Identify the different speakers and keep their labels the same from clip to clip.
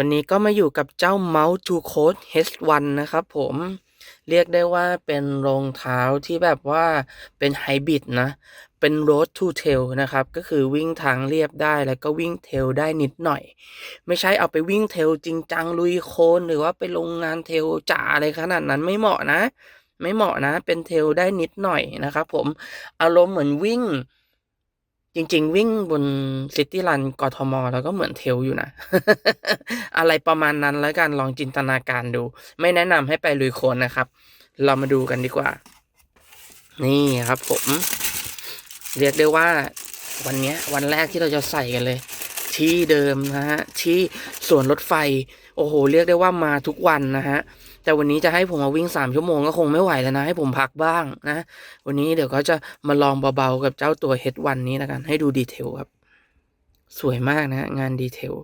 Speaker 1: วันนี้ก็มาอยู่กับเจ้า Mouse to Code H1 นะครับผมเรียกได้ว่าเป็นรองเท้าที่แบบว่าเป็นไฮบริดนะ เป็น road to tail นะครับ ก็คือวิ่งทางเรียบได้แล้วก็วิ่งเทลได้นิดหน่อย ไม่ใช่เอาไปวิ่งเทลจริงจังลุยโคลนหรือว่าไปลงงานเทลจ๋าอะไรขนาดนั้นไม่เหมาะนะ ไม่เหมาะนะ เป็นเทลได้นิดหน่อยนะครับผมอารมณ์เหมือนวิ่ง จริง ๆ วิ่งบนซิตี้รันกทม แล้วก็เหมือนเทลอยู่นะ อะไรประมาณนั้นแล้วกันลองจินตนาการดู ไม่แนะนำให้ไปลุยโคลนนะครับ เรามาดูกันดีกว่า นี่ครับผม เรียกได้ว่าวันนี้วันแรกที่เราจะใส่กันเลย ที่เดิมนะฮะ ที่สวนรถไฟ โอ้โห เรียกได้ว่ามาทุกวันนะฮะ แต่วันนี้จะให้ผมมาวิ่งสามชั่วโมงก็คงไม่ไหวแล้วนะ ให้ผมพักบ้างนะ วันนี้เดี๋ยวก็จะมาลองเบาๆกับเจ้าตัว H1 นี้แล้วกัน ให้ดูดีเทลครับ สวยมากนะ งานดีเทล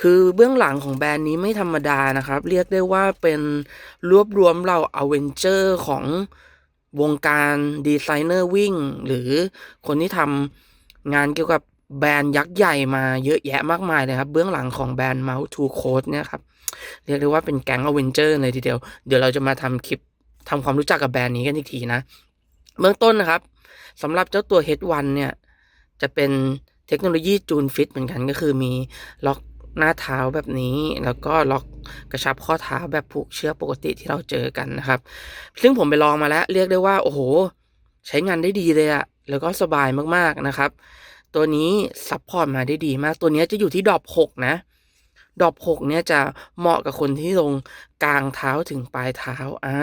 Speaker 1: คือเบื้องหลังของแบรนด์นี้ไม่ธรรมดานะครับ เรียกได้ว่าเป็นรวบรวมเราอเวนเจอร์ของวงการดีไซเนอร์วิ่ง หรือคนที่ทำงานเกี่ยวกับ แบรนด์ยักษ์ใหญ่มาเยอะแยะมากมายเลยครับ เบื้องหลังของแบรนด์ Mouse to Code เนี่ยครับ เรียกได้ว่าเป็นแก๊งอเวนเจอร์เลยทีเดียว เดี๋ยวเราจะมาทำคลิปทำความรู้จักกับแบรนด์นี้กันอีกทีนะ เบื้องต้นนะครับสำหรับเจ้าตัว H1 เนี่ย จะเป็นเทคโนโลยีจูนฟิตเหมือนกันก็คือมีล็อกหน้าเท้าแบบนี้แล้วก็ล็อกกระชับข้อเท้าแบบผูกเชือกปกติที่เราเจอกันนะครับ ซึ่งผมไปลองมาแล้วเรียกได้ว่า โอ้โห ใช้งานได้ดีเลยอะแล้วก็สบายมากๆนะครับ ตัวนี้ซัพพอร์ตมาได้ดีมาก ตัวนี้จะอยู่ที่ดรอป6นะดรอป6เนี่ยจะเหมาะกับคนที่ลงกลางเท้าถึงปลายเท้า อ่า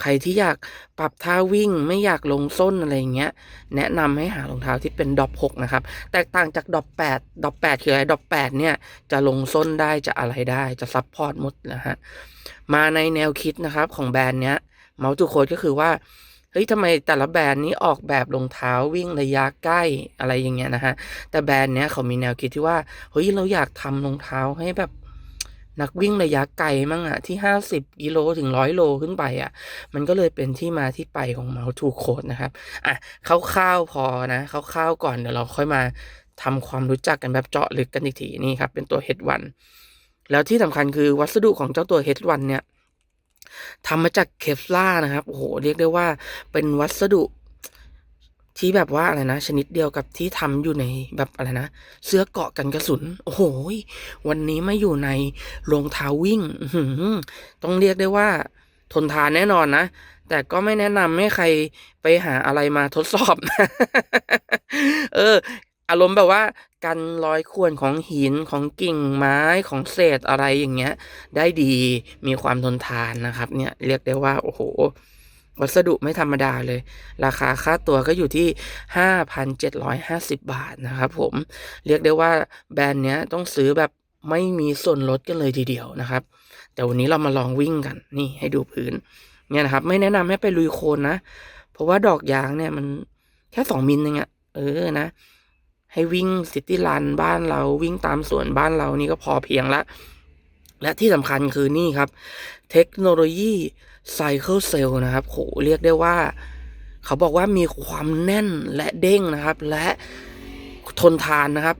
Speaker 1: ใครที่อยากปรับท่าวิ่งไม่อยากลงส้นอะไรเงี้ย แนะนำให้หารองเท้าที่เป็นดรอป6นะครับ แตกต่างจากดรอป8ดรอป8คืออะไรดรอป8เนี่ยจะลงส้นได้จะอะไรได้จะซัพพอร์ตหมดนะฮะ มาในแนวคิดนะครับของแบรนด์เนี้ยเมาส์ตูโคดก็คือว่า เฮ้ยทำไมแต่ละแบรนด์นี้ออกแบบรองเท้าวิ่งระยะใกล้อะไรอย่างเงี้ยนะฮะ แต่แบรนด์เนี้ยเขามีแนวคิดที่ว่า เฮ้ยเราอยากทำรองเท้าให้แบบนักวิ่งระยะไกลมั่งอะที่ห้าสิบกิโลถึงร้อยโลขึ้นไปอะมันก็เลยเป็นที่มาที่ไปของเมาส์ทูโคดนะครับ อะคร่าวๆพอนะคร่าวๆก่อนเดี๋ยวเราค่อยมาทำความรู้จักกันแบบเจาะลึกกันอีกทีนี่ครับ เป็นตัว H1 แล้วที่สำคัญคือวัสดุของเจ้าตัว H1 เนี่ย ทำมาจากเคฟล่านะครับ โอ้โห เรียกได้ว่าเป็นวัสดุที่แบบว่าอะไรนะ ชนิดเดียวกับที่ทำอยู่ในแบบอะไรนะ เสื้อเกาะกันกระสุน โอ้โหวันนี้มาอยู่ในรองเท้าวิ่งต้องเรียกได้ว่า ทนทานแน่นอนนะ แต่ก็ไม่แนะนำให้ใครไปหาอะไรมาทดสอบนะเออ อารมณ์แบบว่ากันรอยข่วนของหินของกิ่งไม้ของเศษอะไรอย่างเงี้ย ได้ดีมีความทนทานนะครับ เนี่ยเรียกได้ว่าโอ้โห วัสดุไม่ธรรมดาเลย ราคาค่าตัวก็อยู่ที่ 5,750 บาทนะครับผมเรียกได้ว่าแบรนด์เนี้ยต้องซื้อแบบไม่มีส่วนลดกันเลยทีเดียวนะครับ แต่วันนี้เรามาลองวิ่งกันนี่ให้ดูพื้นเนี่ยนะครับ ไม่แนะนำให้ไปลุยโคลนนะ เพราะว่าดอกยางเนี่ยมันแค่สองมิลเองอะเออนะ ให้วิ่งซิตี้รันบ้านเราวิ่งตามสวนบ้านเรานี่ก็พอเพียงละ และที่สำคัญคือนี่ครับ เทคโนโลยีไซเคิลเซลนะครับโหเรียกได้ว่า เขาบอกว่ามีความแน่นและเด้งนะครับ และทนทานนะครับ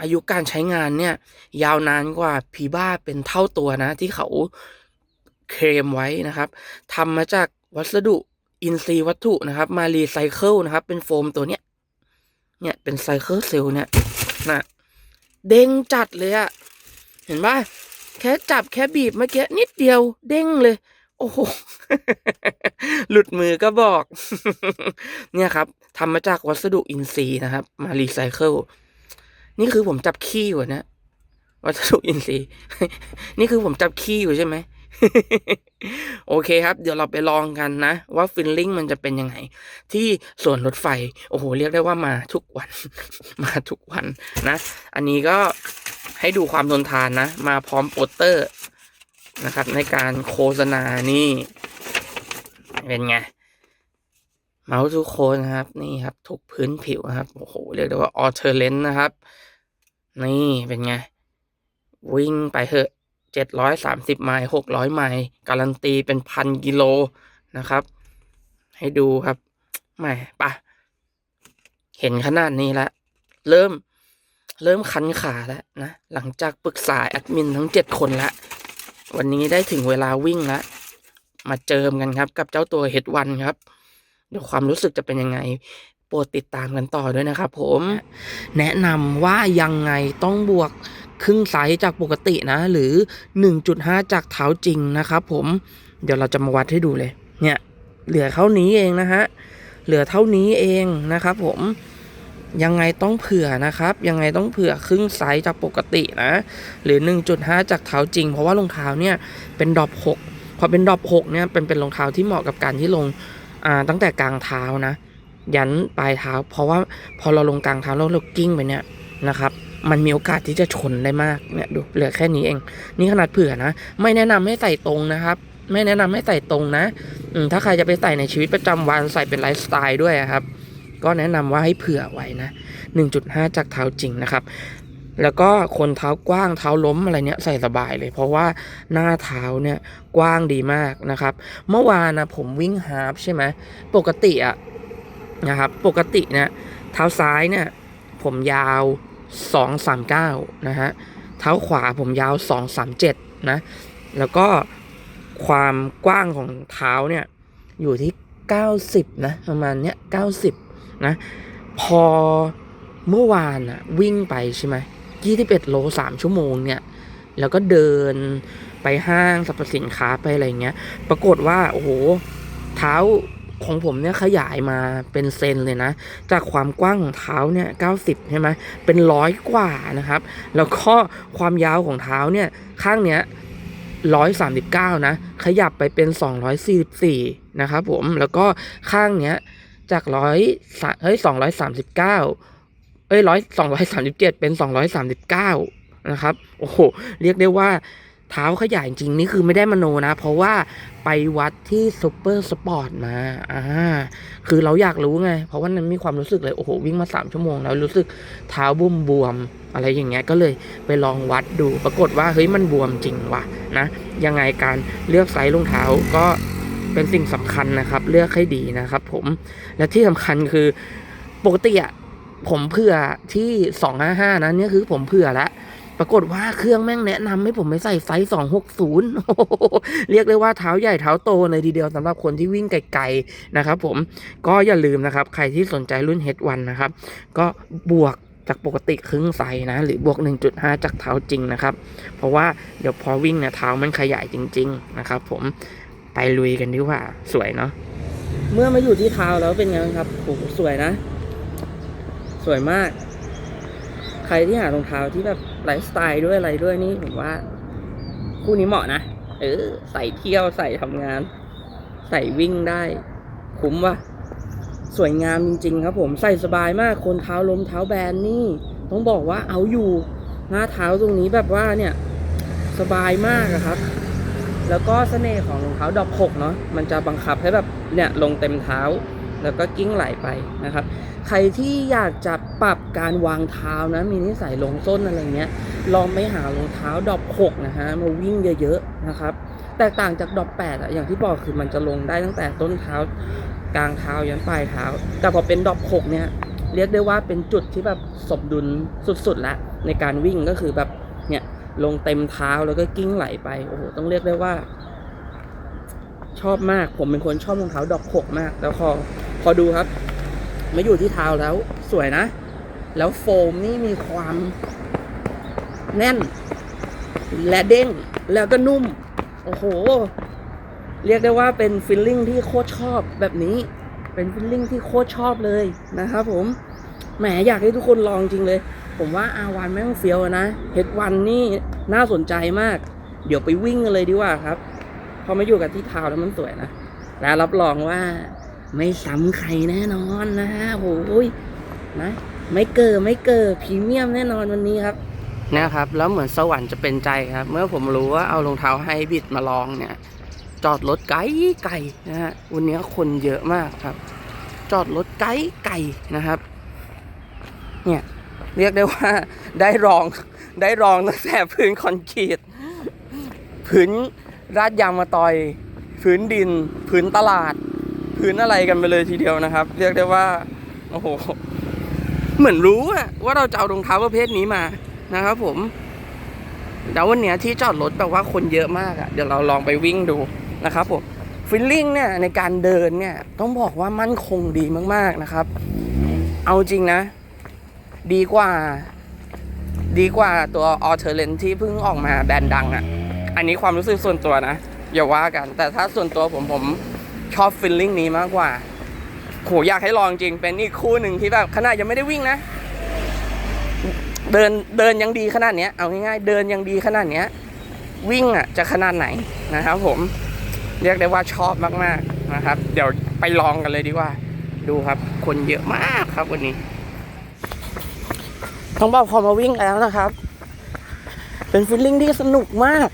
Speaker 1: อายุการใช้งานเนี่ย ยาวนานกว่าพีบ้าเป็นเท่าตัวนะ ที่เขาเคลมไว้นะครับทำมาจากวัสดุอินทรีย์วัตถุนะครับ มารีไซเคิลนะครับ เป็นโฟมตัวเนี้ย เนี่ยเป็นไซเคิลเซลเนี่ยนะเด้งจัดเลยอะเห็นป่ะแค่จับแค่บีบเมื่อกี้นิดเดียว เด้งเลย โอ้โห หลุดมือก็บอก เนี่ยครับทำมาจากวัสดุอินทรีย์นะครับ มารีไซเคิลนี่คือผมจับขี้อยู่นะวัสดุอินทรีย์ นี่คือผมจับขี้อยู่ใช่ไหม โอเคครับ เดี๋ยวเราไปลองกันนะ ว่าฟิลลิ่งมันจะเป็นยังไง ที่สวนรถไฟ โอ้โห เรียกได้ว่ามาทุกวัน มาทุกวันนะ อันนี้ก็ให้ดูความทนทานนะ มาพร้อมโปสเตอร์นะครับ ในการโฆษณานี่ เป็นไง เมาส์ทุกคนนะครับ นี่ครับ ทุกพื้นผิวนะครับ โอ้โห เรียกได้ว่าออเทอร์เลนนะครับ นี่เป็นไง วิ่งไปเถอะ เจ็ดร้อยสามสิบไมล์หกร้อยไมล์ การันตีเป็นพันกิโลนะครับ ให้ดูครับแหมปะ เห็นขนาดนี้แล้ว เริ่ม เริ่มคันขาแล้วนะ หลังจากปรึกษาแอดมินทั้งเจ็ดคนล้ววันนี้ได้ถึงเวลาวิ่งแล้วมาเจิมกันครับ กับเจ้าตัวเฮดวันครับเดี๋ยวความรู้สึกจะเป็นยังไงโปรดติดตามกันต่อด้วยนะครับผม แนะนำว่ายังไงต้องบวก ครึ่งไซส์จากปกตินะ หรือ 1.5 จากเท้าจริงนะครับผมเดี๋ยวเราจะมาวัดให้ดูเลย เนี่ย เหลือเท่านี้เองนะฮะเหลือเท่านี้เองนะครับ ผมยังไงต้องเผื่อนะครับ ยังไงต้องเผื่อครึ่งไซส์จากปกตินะ หรือ 1.5 จากเท้าจริง เพราะว่ารองเท้าเนี่ยเป็นดรอป6พอเป็นดรอป6เนี่ยเป็นเป็นรองเท้าที่เหมาะกับการที่ลงอ่าตั้งแต่กลางเท้านะ ยันปลายเท้า เพราะว่าพอเราลงกลางเท้าแล้วเรากิ้งไปเนี่ย นะครับ มันมีโอกาสที่จะชนได้มากเนี่ยดูเหลือแค่นี้เอง นี่ขนาดเผื่อนะ ไม่แนะนำให้ใส่ตรงนะครับ ไม่แนะนำให้ใส่ตรงนะอืมถ้าใครจะไปใส่ในชีวิตประจำวันใส่เป็นไลฟ์สไตล์ด้วยครับ ก็แนะนำว่าให้เผื่อไว้นะ 1.5 จากเท้าจริงนะครับแล้วก็คนเท้ากว้างเท้าล้มอะไรเนี้ยใส่สบายเลย เพราะว่าหน้าเท้าเนี่ยกว้างดีมากนะครับ เมื่อวานนะผมวิ่งฮาล์ฟใช่ไหมปกติอะนะครับ ปกติเนี่ยเท้าซ้ายเนี่ยผมยาว 239 นะฮะ เท้าขวาผมยาว 237 นะ แล้วก็ความกว้างของเท้าเนี่ย อยู่ที่ 90 นะ ประมาณเนี้ย 90 นะ พอเมื่อวานอะวิ่งไปใช่ไหม21 โล 3 ชั่วโมงเนี่ย แล้วก็เดินไปห้างสรรพสินค้าไปอะไรเงี้ย ปรากฏว่า โอ้โห เท้า ของผมเนี่ยขยายมาเป็นเซนเลยนะ จากความกว้างของเท้าเนี่ย90ใช่ไหมเป็นร้อยกว่านะครับ แล้วก็ความยาวของเท้าเนี่ยข้างเนี้ย139นะ ขยับไปเป็น244นะครับผมแล้วก็ข้างเนี้ยจากร้อยเฮ้ย239เอ้ยร้อยสองร้อยสามสิบเจ็ดเป็นสองร้อยสามสิบเก้านะครับ โอ้โห เรียกได้ว่า เท้าขยายจริงนี่คือไม่ได้มโนนะ เพราะว่าไปวัดที่ซูเปอร์สปอร์ตมาอ่าคือเราอยากรู้ไง เพราะว่านั้นมีความรู้สึกเลย โอ้โห วิ่งมาสามชั่วโมงแล้วรู้สึกเท้าบวมบวมอะไรอย่างเงี้ยก็เลยไปลองวัดดูปรากฏว่าเฮ้ยมันบวมจริงว่ะนะ ยังไงการเลือกไซส์รองเท้าก็เป็นสิ่งสำคัญนะครับ เลือกให้ดีนะครับผมและที่สำคัญคือปกติอะผมเผื่อที่สองห้าห้านะเนี่ยคือผมเผื่อแล้ว ปรากฏว่าเครื่องแม่งแนะนำให้ผมไปใส่ไซส์สองหกศูนย์เรียกได้ว่าเท้าใหญ่เท้าโตเลยทีเดียวสำหรับคนที่วิ่งไกลๆนะครับผมก็อย่าลืมนะครับ ใครที่สนใจรุ่น H1 นะครับ ก็บวกจากปกติครึ่งไซส์นะ หรือบวก 1.5 จากเท้าจริงนะครับ เพราะว่าเดี๋ยวพอวิ่งเนี่ยเท้ามันขยายจริง ๆ นะครับผมไปลุยกันดีกว่าสวยเนาะเมื่อมาอยู่ที่เท้าแล้วเป็นไงบ้างครับโหสวยนะ สวยมาก ครที่หารองเท้าที่แบบไลฟ์สไตล์ด้วยอะไรด้วยนี่ผมว่า คู่นี้เหมาะนะ เออ ใส่เที่ยวใส่ทำงาน ใส่วิ่งได้ คุ้มว่ะ สวยงามจริง ๆ ครับผมใส่สบายมากคนเท้าล้มเท้าแบนนี่ ต้องบอกว่าเอาอยู่หน้าเท้าตรงนี้แบบว่าเนี่ย สบายมากอะครับ แล้วก็เสน่ห์ของรองเท้าดอกหกเนาะมันจะบังคับให้แบบเนี่ยลงเต็มเท้า แล้วก็กิ้งไหลไปนะครับ ใครที่อยากจะปรับการวางเท้านะมีนิสัยลงส้นอะไรเงี้ยลองไปหารองเท้าดอกหกนะฮะมาวิ่งเยอะๆนะครับ แตกต่างจากดอกแปดอะอย่างที่บอกคือมันจะลงได้ตั้งแต่ต้นเท้ากลางเท้ายันปลายเท้า แต่พอเป็นดอกหกเนี่ยเรียกได้ว่าเป็นจุดที่แบบสมดุลสุดๆล้วในการวิ่งก็คือแบบเนี่ยลงเต็มเท้าแล้วก็กิ้งไหลไปโอ้โหต้องเรียกได้ว่า ชอบมากผมเป็นคนชอบรองเท้าดอกหกมาก แล้วพอ พอดูครับมาอยู่ที่เท้าแล้วสวยนะ แล้วโฟมนี่มีความแน่น และเด้งแล้วก็นุ่ม โอ้โห เรียกได้ว่าเป็นฟิลลิ่งที่โคตรชอบแบบนี้ เป็นฟิลลิ่งที่โคตรชอบเลยนะครับผม แหมอยากให้ทุกคนลองจริงเลย ผมว่าอาวันแม่งเฟี้ยวนะเฮดวันนี่น่าสนใจมาก เดี๋ยวไปวิ่งกันเลยดีกว่าครับ พอมาอยู่กับที่เท้าแล้วมันสวยนะ และรับรองว่า ไม่ซ้ำใครแน่นอนนะฮะโอ้ยนะไม่เกิดไม่เกิดพรีเมียมแน่นอนวันนี้ครับนะครับ แล้วเหมือนสวรรค์จะเป็นใจครับ เมื่อผมรู้ว่าเอารองเท้าไฮบริดมาลองเนี่ย จอดรถไกลไกลนะฮะวันนี้คนเยอะมากครับ จอดรถไกลไกลนะครับ เนี่ยเรียกได้ว่าได้รองได้รองตั้งแต่พื้นคอนกรีตพื้นราดยางมาตอย พื้นดิน พื้นตลาด พื้นอะไรกันไปเลยทีเดียวนะครับ เรียกได้ว่าโอ้โหเหมือนรู้อะว่าเราจะเอารองเท้าประเภทนี้มานะครับ ผมแล้ววันเนี้ยที่จอดรถแบบว่าคนเยอะมากอะเดี๋ยวเราลองไปวิ่งดูนะครับผมฟิลลิ่งเนี่ยในการเดินเนี่ยต้องบอกว่ามั่นคงดีมากๆนะครับ เอาจริงนะ ดีกว่า ดีกว่าตัวออเทอร์เลนที่เพิ่งออกมาแบรนด์ดังอะ อันนี้ความรู้สึกส่วนตัวนะอย่าว่ากัน แต่ถ้าส่วนตัวผมผม ชอบฟิลลิ่งนี้มากกว่าโหอยากให้ลองจริง เป็นอีกคู่หนึ่งที่แบบขนาดยังไม่ได้วิ่งนะ เดินเดินยังดีขนาดเนี้ย เอาง่ายๆ เดินยังดีขนาดเนี้ย วิ่งอะจะขนาดไหนนะครับ ผม เรียกได้ว่าชอบมากๆนะครับ เดี๋ยวไปลองกันเลยดีกว่า ดูครับ คนเยอะมากครับวันนี้ต้องบอกพอมาวิ่งแล้วนะครับ เป็นฟีลลิ่งที่สนุกมาก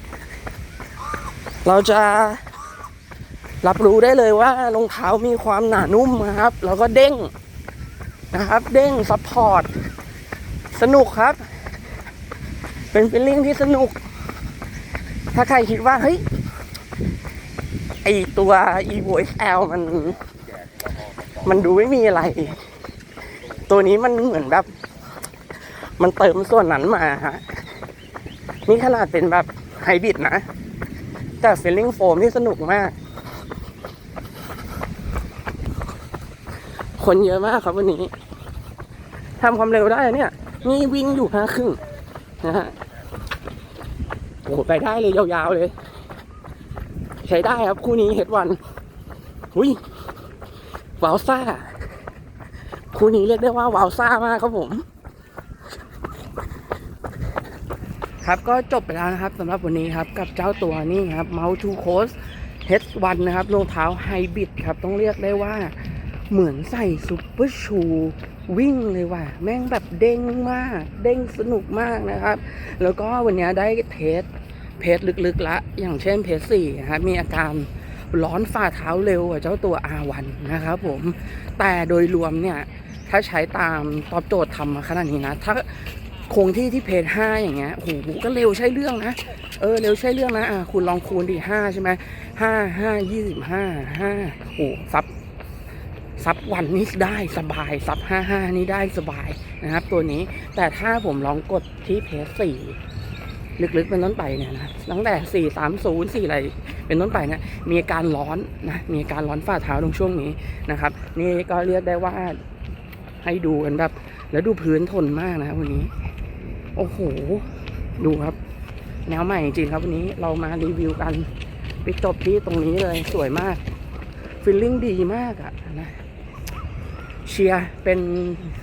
Speaker 1: เราจะ รับรู้ได้เลยว่ารองเท้ามีความหนานุ่มครับ แล้วก็เด้งนะครับ เด้งซัพพอร์ตสนุกครับ เป็นฟีลลิ่งที่สนุก ถ้าใครคิดว่า เฮ้ย ไอตัว evo xl มัน มันดูไม่มีอะไร ตัวนี้มันเหมือนแบบ มันเติมส่วนนั้นมาฮะนี่ขนาดเป็นแบบไฮบริดนะ แต่ฟีลลิ่งโฟมที่สนุกมาก คนเยอะมากครับวันนี้ทำความเร็วได้เนี่ยนี่วิ่งอยู่ห้าครึ่งนะฮะโอ้ไปได้เลยยาวๆเลย ใช้ได้ครับคู่นี้เฮดวันหุยวาวซ่า คู่นี้เรียกได้ว่าวาวซ่ามากครับผม ครับก็จบไปแล้วนะครับสำหรับวันนี้ครับกับเจ้าตัวนี้ครับ m o u t to Coast H1 นะครับรองเท้าไฮบริดครับต้องเรียกได้ว่า เหมือนใส่ซุปเปอร์ชูวิ่งเลยว่ะ แม่งแบบเด้งมาก เด้งสนุกมากนะครับ แล้วก็วันนี้ได้เทสเพจลึกๆละ อย่างเช่นเพจสี่นะครับมีอาการร้อนฝ่าเท้าเร็วกว่าเจ้าตัว R1 นะครับผม แต่โดยรวมเนี่ย ถ้าใช้ตามตอบโจทย์ทำมาขนาดนี้นะ ถ้าคงที่ที่เพจห้าอย่างเงี้ยโอ้โหก็เร็วใช่เรื่องนะ เออ เร็วใช่เรื่องนะ อะ คุณลองคูณดิห้าใช่ไหมห้าห้ายี่สิบห้าห้าโอ้ซับ ซับวันนี้ได้สบายซับห้าห้านี่ได้สบายนะครับ ตัวนี้แต่ถ้าผมลองกดที่เพจสี่ลึกๆเป็นต้นไปเนี่ยนะตั้งแต่สี่สามศูนย์สี่อะไรเป็นต้นไปเนี่ยมีอาการร้อนนะมีอาการร้อนฝ่าเท้าตรงช่วงนี้นะครับ นี่ก็เรียกได้ว่าให้ดูกันแบบ แล้วดูพื้นทนมากนะวันนี้ โอ้โห ดูครับ แนวใหม่จริงครับวันนี้เรามารีวิวกันไปจบที่ตรงนี้เลยสวยมากฟีลลิ่งดีมากอะนะ เชียร์เป็น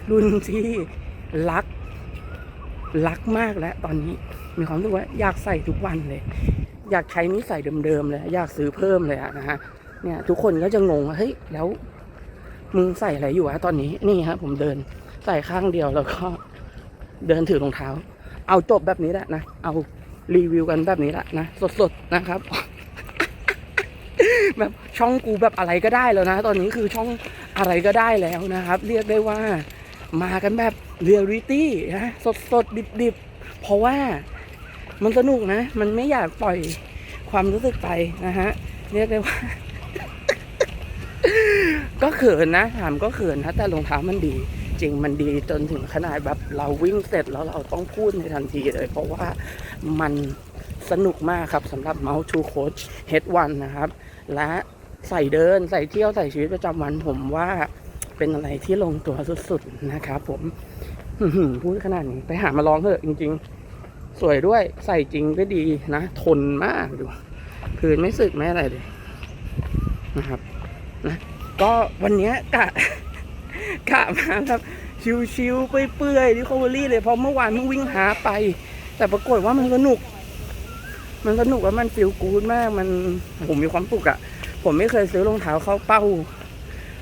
Speaker 1: รุ่นที่รัก รักมากแล้วตอนนี้มีความรู้สึกว่าอยากใส่ทุกวันเลย อยากใช้นิสัยเดิมๆเลย อยากซื้อเพิ่มเลยอะนะฮะเนี่ยทุกคนก็จะงงว่าเฮ้ยแล้วมึงใส่อะไรอยู่อะตอนนี้นี่ครับผมเดินใส่ข้างเดียวแล้วก็เดินถือรองเท้า เอาจบแบบนี้แหละนะเอารีวิวกันแบบนี้แหละนะสดๆนะครับ แบบช่องกูแบบอะไรก็ได้แล้วนะ ตอนนี้คือช่อง อะไรก็ได้แล้วนะครับ เรียกได้ว่ามากันแบบเรียลลิตี้นะสดๆดิบๆเพราะว่ามันสนุกนะ มันไม่อยากปล่อยความรู้สึกไปนะฮะ เรียกได้ว่า ก็เขินนะถามก็เขินนะแต่รองเท้ามันดี จริงมันดีจนถึงขนาดแบบเราวิ่งเสร็จแล้วเราต้องพูดในทันทีเลย เพราะว่ามันสนุกมากครับสำหรับ Mount to Coach H1 นะครับ และ ใส่เดินใส่เที่ยวใส่ชีวิตประจำวันผมว่าเป็นอะไรที่ลงตัวสุดๆนะครับผมพูดขนาดนี้ไปหามาลองเถอะจริง ๆ สวยด้วยใส่จริงก็ดีนะ ทนมากดูพื้นไม่สึกไม่อะไรเลยนะครับนะก็วันนี้กะกะมาแบบชิวๆเปื่อยๆดิคอเวอรี่เลยเพราะเมื่อวานเพิ่งวิ่งหาไป แต่ปรากฏว่ามันสนุก มันสนุกแล้วมันฟีลกู๊ดมากมันผมมีความสุขอะ ผมไม่เคยซื้อรองเท้าเข้าเป้า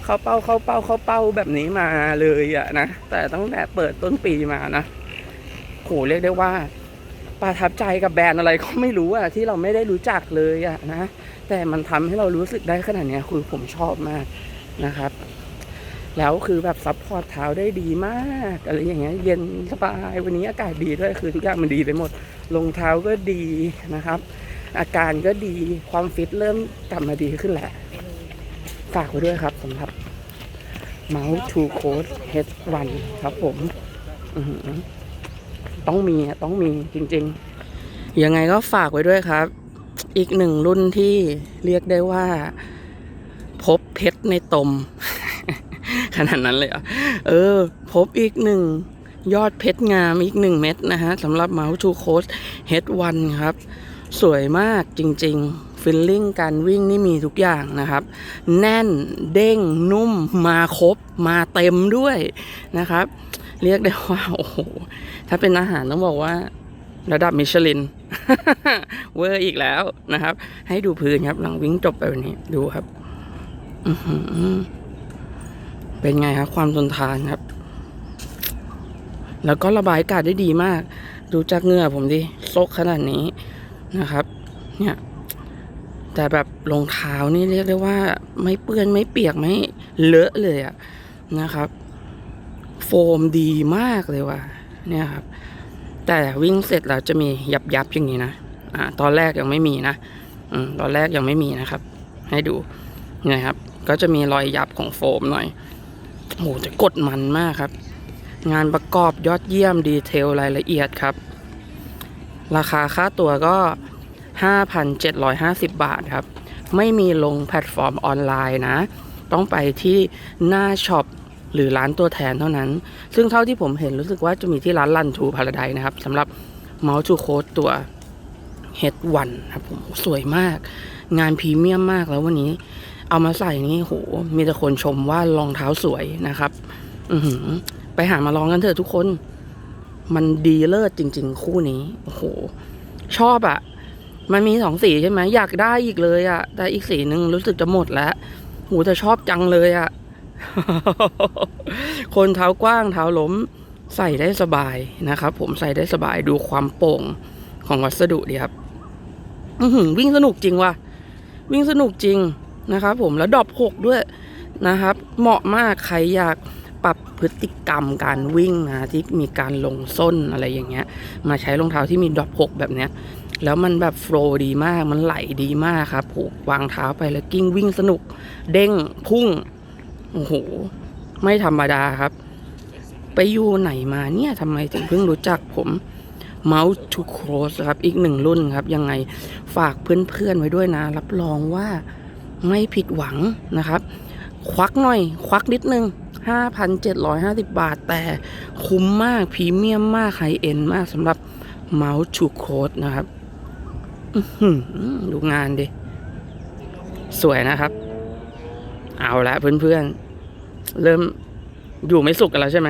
Speaker 1: เข้าเป้าเข้าเป้าเข้าเป้าแบบนี้มาเลยอะนะ แต่ตั้งแต่เปิดต้นปีมานะโหเรียกได้ว่าประทับใจกับแบรนด์อะไรก็ไม่รู้อะที่เราไม่ได้รู้จักเลยอะนะ แต่มันทำให้เรารู้สึกได้ขนาดนี้คือผมชอบมากนะครับ แล้วคือแบบซัพพอร์ตเท้าได้ดีมากอะไรอย่างเงี้ยเย็นสบายวันนี้อากาศดีด้วยคือทุกอย่างมันดีไปหมดรองเท้าก็ดีนะครับ อาการก็ดีความฟิตเริ่มกลับมาดีขึ้นแหละ ฝากไว้ด้วยครับสำหรับเมาส์ทูโค้ดเฮดวันครับผมต้องมีต้องมีจริงๆ ยังไงก็ฝากไว้ด้วยครับ อีกหนึ่งรุ่นที่เรียกได้ว่า พบเพชรในตม ขนาดนั้นเลยเหรอเออ พบอีกหนึ่งยอดเพชรงามอีกหนึ่งเม็ดนะฮะสำหรับเมาส์ทูโคสเฮดวันครับ สวยมากจริงๆ ฟิลลิ่งการวิ่งนี่มีทุกอย่างนะครับ แน่นเด้งนุ่มมาครบมาเต็มด้วยนะครับ เรียกได้ว่า โอ้โห ถ้าเป็นอาหารต้องบอกว่าระดับมิชลิน เวอร์อีกแล้วนะครับ ให้ดูพื้นครับ หลังวิ่งจบไปวันนี้ดูครับเป็นไงครับ ความทนทานครับ แล้วก็ระบายอากาศได้ดีมาก ดูจากเหงื่อผมดิซกขนาดนี้ นะครับ เนี่ยแต่แบบรองเท้านี่เรียกได้ว่าไม่เปื้อนไม่เปียกไม่เลอะเลยอะนะครับ โฟมดีมากเลยว่ะเนี่ยครับ แต่วิ่งเสร็จแล้วจะมียับยับอย่างนี้นะอ่าตอนแรกยังไม่มีนะอืมตอนแรกยังไม่มีนะครับ ให้ดูเนี่ยครับ ก็จะมีรอยยับของโฟมหน่อยโหจะกดมันมากครับ งานประกอบยอดเยี่ยมดีเทลรายละเอียดครับ ราคาค่าตัวก็ 5,750 บาทครับ ไม่มีลงแพลตฟอร์มออนไลน์นะ ต้องไปที่หน้าช็อปหรือร้านตัวแทนเท่านั้น ซึ่งเท่าที่ผมเห็นรู้สึกว่าจะมีที่ร้านลันทูพาราไดนะครับสำหรับเมาส์ทูโคดตัว Head 1ครับผมสวยมาก งานพรีเมียมมากแล้ววันนี้ เอามาใส่นี่โห มีแต่คนชมว่ารองเท้าสวยนะครับ อือหือไปหามาลองกันเถอะทุกคน มันดีเลิศจริง ๆ คู่นี้โอ้โหชอบอะมันมีสองสีใช่ไหมอยากได้อีกเลยอะแต่อีกสีหนึ่งรู้สึกจะหมดแล้วโหแต่ชอบจังเลยอะคนเท้ากว้างเท้าล้มใส่ได้สบายนะครับ ผมใส่ได้สบายดูความโป่งของวัสดุดีครับวิ่งสนุกจริงว่ะ วิ่งสนุกจริงนะครับผมแล้วดอปหกด้วยนะครับ เหมาะมากใครอยาก ปรับพฤติกรรมการวิ่งนะที่มีการลงส้นอะไรอย่างเงี้ย มาใช้รองเท้าที่มีดรอปหกแบบเนี้ยแล้วมันแบบโฟล์ดีมากมันไหลดีมากครับผูกวางเท้าไปแล้วกิ้งวิ่งสนุก เด้งพุ่งโอ้โหไม่ธรรมดาครับ ไปอยู่ไหนมาเนี่ยทำไมถึงเพิ่งรู้จักผม Mouse to Cross ครับ อีกหนึ่งรุ่นครับ ยังไงฝากเพื่อนๆไว้ด้วยนะ รับรองว่าไม่ผิดหวังนะครับ ควักหน่อย ควักนิดนึง 5,750 บาท แต่คุ้มมากพรีเมียมมากไฮเอ็นมากสำหรับ Mouse to Cross นะครับดูงานดิ สวยนะครับ เอาละเพื่อนๆ เริ่มอยู่ไม่สุขกันแล้วใช่ไหม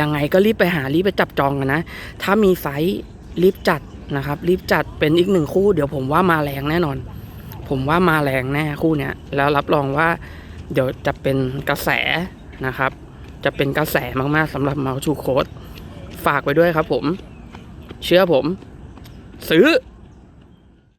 Speaker 1: ยังไงก็รีบไปหารีบไปจับจองกันนะ ถ้ามีไซส์รีบจัดนะครับ รีบจัดเป็นอีกหนึ่งคู่ เดี๋ยวผมว่ามาแรงแน่นอน ผมว่ามาแรงแน่คู่เนี้ยแล้วรับรองว่า เดี๋ยวจะเป็นกระแส นะครับ จะเป็นกระแสมากๆสำหรับเมาส์ชูโคดฝากไว้ด้วยครับผม เชื่อผม ซื้อ